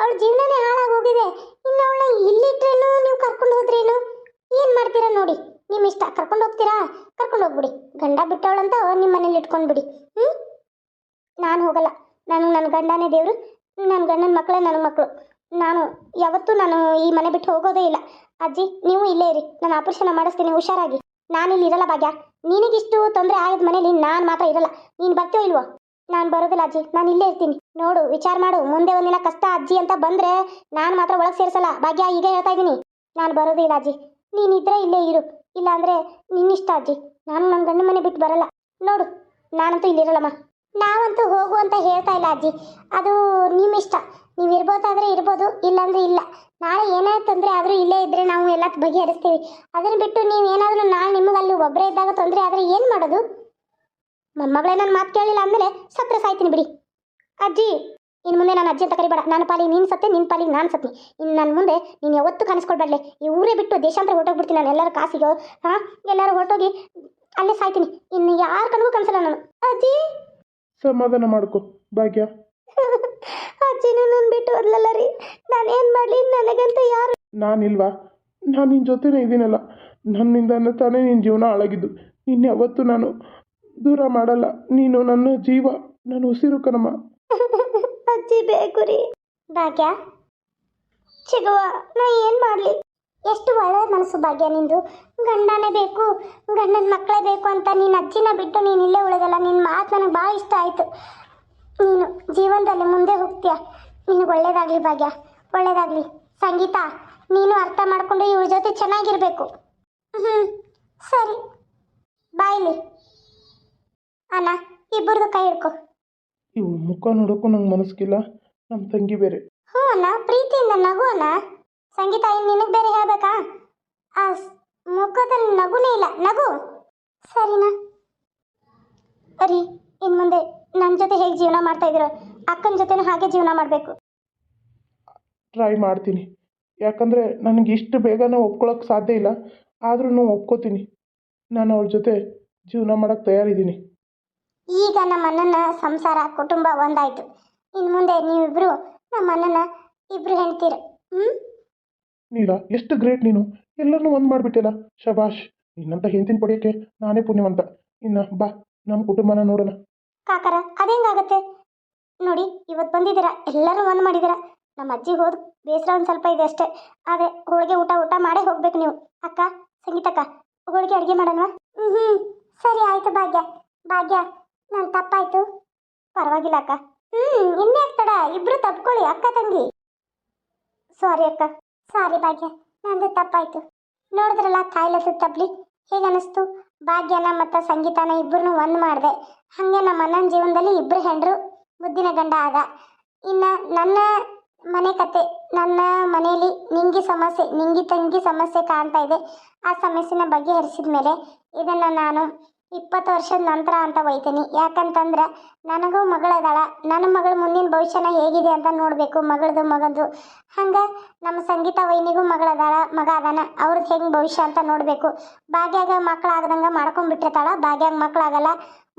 ಅವ್ಳ ಜೀವನನೇ ಹಾಳಾಗಿ ಹೋಗಿದೆ. ಇನ್ನು ಅವಳ ಇಲ್ಲಿಟ್ರೇನು ನೀವು ಕರ್ಕೊಂಡು ಹೋದ್ರೇನು? ಏನು ಮಾಡ್ತೀರಾ ನೋಡಿ? ನಿಮ್ಮ ಇಷ್ಟ. ಕರ್ಕೊಂಡು ಹೋಗ್ತೀರಾ? ಕರ್ಕೊಂಡು ಹೋಗ್ಬಿಡಿ. ಗಂಡ ಬಿಟ್ಟವಳಂತ ನಿಮ್ಮ ಮನೇಲಿ ಇಟ್ಕೊಂಡು ಬಿಡಿ ಹ್ಞೂ ನಾನು ಹೋಗಲ್ಲ. ನಾನು ನನ್ನ ಗಂಡನೇ ದೇವರು. ನನ್ನ ಗಂಡನ ಮಕ್ಕಳೇ ನನ್ನ ಮಕ್ಕಳು ನಾನು ಯಾವತ್ತೂ ನಾನು ಈ ಮನೆ ಬಿಟ್ಟು ಹೋಗೋದೇ ಇಲ್ಲ. ಅಜ್ಜಿ, ನೀವು ಇಲ್ಲೇ ಇರಿ. ನಾನು ಆಪರೇಷನ್ ಮಾಡಿಸ್ತೀನಿ. ಹುಷಾರಾಗಿ. ನಾನಿಲ್ಲಿ ಇರಲ್ಲ ಭಾಗ್ಯ. ನಿನಗಿಷ್ಟು ತೊಂದರೆ ಆಗಿದ ಮನೇಲಿ ನಾನು ಮಾತ್ರ ಇರಲ್ಲ. ನೀನು ಬರ್ತೀಯೋ ಇಲ್ವೋ? ನಾನು ಬರೋದಿಲ್ಲ ಅಜ್ಜಿ. ನಾನು ಇಲ್ಲೇ ಇರ್ತೀನಿ. ನೋಡು, ವಿಚಾರ ಮಾಡು. ಮುಂದೆ ಒಂದಿನ ಕಷ್ಟ ಅಜ್ಜಿ ಅಂತ ಬಂದ್ರೆ ನಾನು ಮಾತ್ರ ಒಳಗೆ ಸೇರಿಸಲ್ಲ. ಭಾಗ್ಯ ಈಗ ಹೇಳ್ತಾ ಇದ್ದೀನಿ. ನಾನು ಬರೋದಿಲ್ಲ ಅಜ್ಜಿ. ನೀನಿದ್ರೆ ಇಲ್ಲೇ ಇರು. ಇಲ್ಲ ಅಂದರೆ ನಿನ್ನಿಷ್ಟ ಅಜ್ಜಿ. ನಾನು ನನ್ನ ಗಂಡ ಮನೆ ಬಿಟ್ಟು ಬರಲ್ಲ. ನೋಡು, ನಾನಂತೂ ಇಲ್ಲಿರಲ್ಲಮ್ಮ. ನಾವಂತೂ ಹೋಗು ಅಂತ ಹೇಳ್ತಾ ಇಲ್ಲ ಅಜ್ಜಿ. ಅದು ನಿಮ್ಮ ಇಷ್ಟ. ನೀವು ಇರ್ಬೋದಾದ್ರೆ ಇರ್ಬೋದು, ಇಲ್ಲಾಂದ್ರೆ ಇಲ್ಲ. ನಾಳೆ ಏನೇ ತೊಂದರೆ ಆದರೂ ಇಲ್ಲೇ ಇದ್ರೆ ನಾವು ಎಲ್ಲ ಬಗೆಹರಿಸ್ತೀವಿ. ಅದನ್ನು ಬಿಟ್ಟು ನೀವು ಏನಾದರೂ ನಾಳೆ ನಿಮಗೆ ಅಲ್ಲಿ ಒಬ್ಬರೇ ಇದ್ದಾಗ ತೊಂದರೆ ಆದರೆ ಏನು ಮಾಡೋದು? ಮೊಮ್ಮಗಳೇ ನನ್ನ ಮಾತು ಕೇಳಿಲ್ಲ ಅಂದಮೇಲೆ ಸತ್ರ ಸಾಯ್ತೀನಿ ಬಿಡಿ. ಅಜ್ಜಿ ಇನ್ನು ಮುಂದೆ ನಾನು ಅಜ್ಜಿ ಅಂತ ಕರಿಬೇಡ. ನನ್ನ ಪಾಲಿಗೆ ನೀನು ಸತ್ತೆ ನಿನ್ನ ಪಾಲಿಗೆ ನಾನು ಸತ್ನಿ. ಇನ್ನು ನನ್ನ ಮುಂದೆ ನೀನು ಯಾವತ್ತೂ ಕಾಣಿಸ್ಕೊಳ್ಬೇಡ್ಲೆ ಈ ಊರೇ ಬಿಟ್ಟು ದೇಶಾಂತರ ಹೊರಟೋಗ್ಬಿಡ್ತೀನಿ ನಾನು. ಎಲ್ಲರೂ ಕಾಸಿಗೆ ಹಾಂ? ಎಲ್ಲರೂ ಹೊರಟೋಗಿ ಅಲ್ಲೇ ಸಾಯ್ತೀನಿ. ಇನ್ನು ಯಾರ ಕಣ್ಗೂ ಕಾಣಿಸಲ್ಲ ನಾನು. ಅಜ್ಜಿ! ಸಮಾಧಾನ ಮಾಡ್ಕೊ. ಭಾಗ್ಯ. ಅಜ್ಜಿ ನನ್ನ ಬಿಟ್ಟು ಹೋದ್ಲಲ್ಲ ರೀ. ನಾನು ಏನು ಮಾಡಲಿ? ನನಗಂತ ಯಾರು ನಾನಿಲ್ವಾ? ನಾನು ನಿನ್ನ ಜೊತೆನೇ ಇದ್ದೀನಲ್ಲ ನನ್ನಿಂದ ತಾನೇ ನಿನ್ನ ಜೀವನ ಹಾಳಾಗಿದ್ದು. ಇನ್ಯಾವತ್ತು ಯಾವತ್ತೂ ನಾನು ದೂರ ಮಾಡಲ್ಲ. ನೀನು ನನ್ನ ಜೀವ, ನನ್ನ ಉಸಿರು ಕಣಮ್ಮ. ಅಜ್ಜಿ ಬೇಕು ರೀ ಭಾಗ್ಯ. ಚಿಗುವ ನಾ ಏನು ಮಾಡಲಿ? ಎಷ್ಟು ಒಳ್ಳೆ ಮನಸ್ಸು ಭಾಗ್ಯ ನಿಂದು. ಗಂಡನೇ ಬೇಕು, ಗಂಡನ ಮಕ್ಕಳೇ ಬೇಕು ಅಂತ ನಿನ್ನ ಅಜ್ಜಿನ ಬಿಟ್ಟು ನೀನು ಇಲ್ಲೇ ಉಳಿದಲ್ಲ ನಿನ್ನ ಮಾತು ನನಗೆ ಭಾಳ ಇಷ್ಟ ಆಯಿತು. ನೀನು ಜೀವನದಲ್ಲಿ ಮುಂದೆ ಹೋಗ್ತೀಯ. ನಿನಗೆ ಒಳ್ಳೇದಾಗಲಿ ಭಾಗ್ಯ, ಒಳ್ಳೇದಾಗಲಿ. ಸಂಗೀತ, ನೀನು ಅರ್ಥ ಮಾಡಿಕೊಂಡು ಇವ್ರ ಜೊತೆ ಚೆನ್ನಾಗಿರ್ಬೇಕು. ಹ್ಞೂ ಸರಿ. ಬಾಯ್ಲಿ. ಅಣ್ಣ ಇಬ್ಬರದು ಕೈ ಹಿಡ್ಕೊ. ಇವು ಮುಖ ನೋಡೋಕ್ಕೂ ನಂಗೆ ಮನಸ್ಸಿಲ್ಲ ನಮ್ಮ ತಂಗಿ ಬೇರೆ. ಹ್ಞೂ ಅಣ್ಣ ಪ್ರೀತಿಯಿಂದ ನಗು ಅಣ್ಣ ಸಂಗೀತ ಇನ್ನು ನಿನಗೆ ಬೇರೆ ಹೇಳ್ಬೇಕಾ? ಆ ಸ್- ಮುಖದಲ್ಲಿ ನಗುನೇ ಇಲ್ಲ. ನಗು! ಸರಿನಾ? ಸರಿ ಇನ್ನು ಮುಂದೆ ನನ್ನ ಜೊತೆ ಹೇಗೆ ಜೀವನ ಮಾಡ್ತಾ ಇದ್ದೀರೋ ಅಕ್ಕನ ಜೊತೆನೂ ಹಾಗೆ ಜೀವನ ಮಾಡಬೇಕು. ಟ್ರೈ ಮಾಡ್ತೀನಿ. ಯಾಕಂದರೆ ನನಗೆ ಇಷ್ಟು ಬೇಗನೆ ಒಪ್ಕೊಳಕ್ಕೆ ಸಾಧ್ಯ ಇಲ್ಲ. ಆದ್ರೂ ಒಪ್ಕೋತೀನಿ. ನಾನು ಅವ್ರ ಜೊತೆ ಜೀವನ ಮಾಡೋಕ್ಕೆ ತಯಾರಿದ್ದೀನಿ. ಈಗ ನಮ್ಮ ಅಣ್ಣನ ಸಂಸಾರ ಕುಟುಂಬ ಒಂದಾಯ್ತು. ಇನ್ನು ಮುಂದೆ ನೀವಿಬ್ರು ನಮ್ಮ ಅಣ್ಣನ ಇಬ್ರು ಹೆಣ್ತೀರ ಹ್ಞೂ ನೀಲ ಎಷ್ಟು ಗ್ರೇಟ್ ನೀನು. ಎಲ್ಲರನ್ನೂ ಒಂದು ಮಾಡಿಬಿಟ್ಟಿಲ್ಲ. ಶಬಾಷ್ ನಿನ್ನಂತ ಹೆಂಡತಿನ ಪಡೆಯಕ್ಕೆ ನಾನೇ ಪುಣ್ಯವಂತ. ಇನ್ನು ಬಾ ನಮ್ಮ ಕುಟುಂಬನ ನೋಡೋಣ. ಕಾಕರ ಅದೇಂಗಾಗತ್ತೆ? ನೋಡಿ ಇವತ್ತು ಬಂದಿದ್ದೀರಾ. ಎಲ್ಲರೂ ಒಂದು ಮಾಡಿದ್ದೀರಾ. ನಮ್ಮ ಅಜ್ಜಿ ಹೋದ ಬೇಸರ ಒಂದು ಸ್ವಲ್ಪ ಇದೆ ಅಷ್ಟೇ. ಆದರೆ ಹೋಳಿಗೆ ಊಟ ಊಟ ಮಾಡೇ ಹೋಗ್ಬೇಕು ನೀವು. ಅಕ್ಕ ಸಂಗೀತಕ್ಕ ಹೋಳಿಗೆ ಅಡುಗೆ ಮಾಡೋಣ ಹ್ಞೂ ಸರಿ ಆಯ್ತು ಭಾಗ್ಯ. ಭಾಗ್ಯ. ನಾನು ತಪ್ಪಾಯ್ತು. ಪರವಾಗಿಲ್ಲ ಅಕ್ಕ. ಹ್ಞೂ ಇನ್ನೇ ತಡ ಇಬ್ರು ತಪ್ಕೊಳ್ಳಿ ಅಕ್ಕ ತಂಗಿ. ಸಾರಿ ಅಕ್ಕ. ಸಾರಿ ಭಾಗ್ಯ. ನಂದು ತಪ್ಪಾಯ್ತು. ನೋಡಿದ್ರಲ್ಲ, ಕಾಯಿಲೆ ತಪ್ಪಲಿ ಹೇಗೆ ಅನಿಸ್ತು? ಭಾಗ್ಯನ ಮತ್ತು ಸಂಗೀತನ ಇಬ್ಬರನ್ನು ಒಂದು ಮಾಡಿದೆ. ಹಾಗೆ ನಮ್ಮ ಅಣ್ಣನ ಜೀವನದಲ್ಲಿ ಇಬ್ಬರು ಹೆಂಡರು ಮುದ್ದಿನ ಗಂಡ ಆದ. ಇನ್ನು ನನ್ನ ಮನೆ ಕತೆ, ನನ್ನ ಮನೆಯಲ್ಲಿ ನಿಂಗಿ ಸಮಸ್ಯೆ, ನಿಂಗಿ ತಂಗಿ ಸಮಸ್ಯೆ ಕಾಣ್ತಾ ಇದೆ. ಆ ಸಮಸ್ಯೆನ ಬಗೆಹರಿಸಿದ ಮೇಲೆ ಇದನ್ನು ನಾನು ಇಪ್ಪತ್ತು ವರ್ಷದ ನಂತರ ಅಂತ ಒಯ್ತೀನಿ ಯಾಕಂತಂದ್ರೆ ನನಗೂ ಮಗಳದಾಳ. ನನ್ನ ಮಗಳ ಮುಂದಿನ ಭವಿಷ್ಯನ ಹೇಗಿದೆ ಅಂತ ನೋಡಬೇಕು. ಮಗಳದು ಮಗಂದು. ಹಂಗೆ ನಮ್ಮ ಸಂಗೀತ ವೈನಿಗೂ ಮಗಳದಾಳ, ಮಗ ಅದಾನ. ಅವ್ರದ್ದು ಹೆಂಗೆ ಭವಿಷ್ಯ ಅಂತ ನೋಡಬೇಕು. ಭಾಗ್ಯಾಗ ಮಕ್ಕಳಾಗದಂಗೆ ಮಾಡ್ಕೊಂಡ್ಬಿಟ್ಟಿರ್ತಾಳ. ಭಾಗ್ಯಾಗ ಮಕ್ಕಳಾಗಲ್ಲ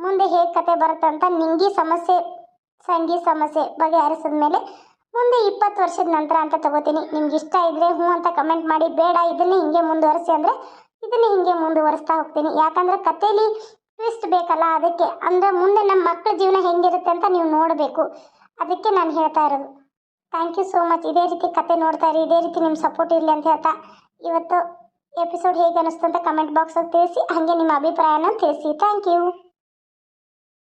ಮುಂದೆ ಹೇಗೆ ಕತೆ ಬರುತ್ತಂತ ನಿಂಗಿ ಸಮಸ್ಯೆ, ಸಂಗಿ ಸಮಸ್ಯೆ ಬಗೆಹರಿಸಿದ ಮೇಲೆ ಮುಂದೆ ಇಪ್ಪತ್ತು ವರ್ಷದ ನಂತರ ಅಂತ ತಗೋತೀನಿ. ನಿಮ್ಗೆ ಇಷ್ಟ ಇದ್ರೆ ಹ್ಞೂ ಅಂತ ಕಮೆಂಟ್ ಮಾಡಿ. ಬೇಡ, ಇದನ್ನೇ ಹಿಂಗೆ ಮುಂದುವರಿಸಿ ಅಂದರೆ ಇದನ್ನೇ ಹಿಂಗೆ ಮುಂದುವರಿಸ್ತಾ ಹೋಗ್ತೀನಿ. ಯಾಕಂದ್ರೆ ಕಥೆಯಲ್ಲಿ ಟ್ವಿಸ್ಟ್ ಬೇಕಲ್ಲ, ಅದಕ್ಕೆ ಅಂದರೆ ಮುಂದೆ ನಮ್ಮ ಮಕ್ಕಳ ಜೀವನ ಹೆಂಗಿರುತ್ತೆ ಅಂತ ನೀವು ನೋಡಬೇಕು. ಅದಕ್ಕೆ ನಾನು ಹೇಳ್ತಾ ಇರೋದು. ಥ್ಯಾಂಕ್ ಯು ಸೋ ಮಚ್ ಇದೇ ರೀತಿ ಕತೆ ನೋಡ್ತಾ ಇರಿ, ಇದೇ ರೀತಿ ನಿಮ್ಮ ಸಪೋರ್ಟ್ ಇರಲಿ ಅಂತ ಹೇಳ್ತಾ ಇವತ್ತು ಎಪಿಸೋಡ್ ಹೇಗೆ ಅನಿಸ್ತು ಅಂತ ಕಮೆಂಟ್ ಬಾಕ್ಸಲ್ಲಿ ತಿಳಿಸಿ, ಹಾಗೆ ನಿಮ್ಮ ಅಭಿಪ್ರಾಯನ ತಿಳಿಸಿ. Thank you